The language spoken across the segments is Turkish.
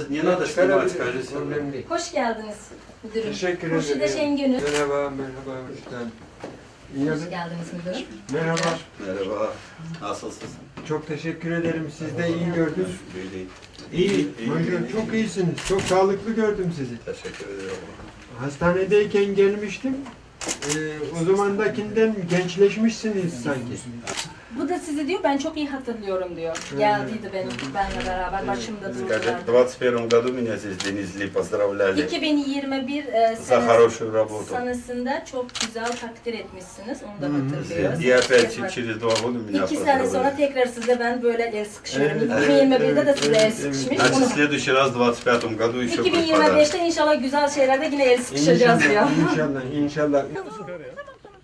da yanına da sinemat Hoş geldiniz müdürüm. Teşekkür ederim. Hoşide Şengön'ü. Merhaba, merhaba Rüşten. İyi Hoş geldiniz müdürüm. Merhaba. Merhaba. Nasılsınız? Çok teşekkür ederim. Siz de iyi gördünüz. İyi. iyi, iyi çok iyisiniz. Çok sağlıklı gördüm sizi. Teşekkür ederim. Hastanedeyken gelmiştim. Ee, o zamandakinden gençleşmişsiniz sanki. Bu da sizi diyor ben çok iyi hatırlıyorum diyor. Geldiydi benim benimle beraber başımda Скажи, в durdular. 21 году меня здесь Денизли поздравляли 2021 e, за senesi, хорошую работу. senesinde çok güzel takdir etmişsiniz. Onu da Hı hı. hatırlıyoruz. И опять через два года меня İki sene sonra поздравляли. tekrar sizle ben böyle el sıkışıyorum. Evet, 2021'de de evet, sizle el evet, sıkışmış. Значит, в Onu- следующий раз, в 25 году еще будет подарок. 2025'te inşallah güzel şeylerde yine el sıkışacağız diyor. İnşallah, inşallah, inşallah.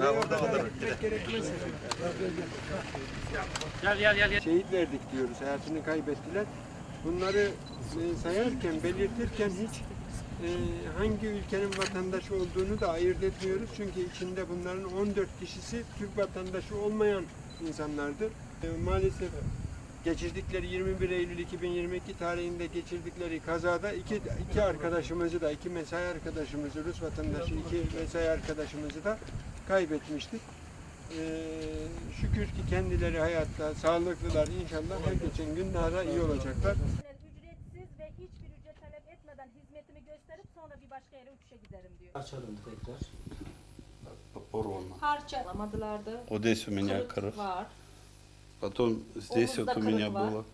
Ha, orada, orada. Şehit verdik diyoruz, hayatını kaybettiler. Bunları e, sayarken, belirtirken hiç e, hangi ülkenin vatandaşı olduğunu da ayırt etmiyoruz. Çünkü içinde bunların 14 kişisi Türk vatandaşı olmayan insanlardı. E, maalesef geçirdikleri 21 Eylül 2022 tarihinde geçirdikleri kazada iki, iki arkadaşımızı da, iki mesai arkadaşımızı, Rus vatandaşı iki mesai arkadaşımızı da kaybetmiştik. Ee, şükür ki kendileri hayatta, sağlıklılar inşallah her geçen gün daha da iyi olacaklar. Ücretsiz ve hiçbir ücret talep etmeden hizmetimi gösterip sonra bir başka yere uçuşa giderim diyor. Açalım tekrar. Parça alamadılar da. Odesi minyakları. Var. Потом здесь вот у меня было.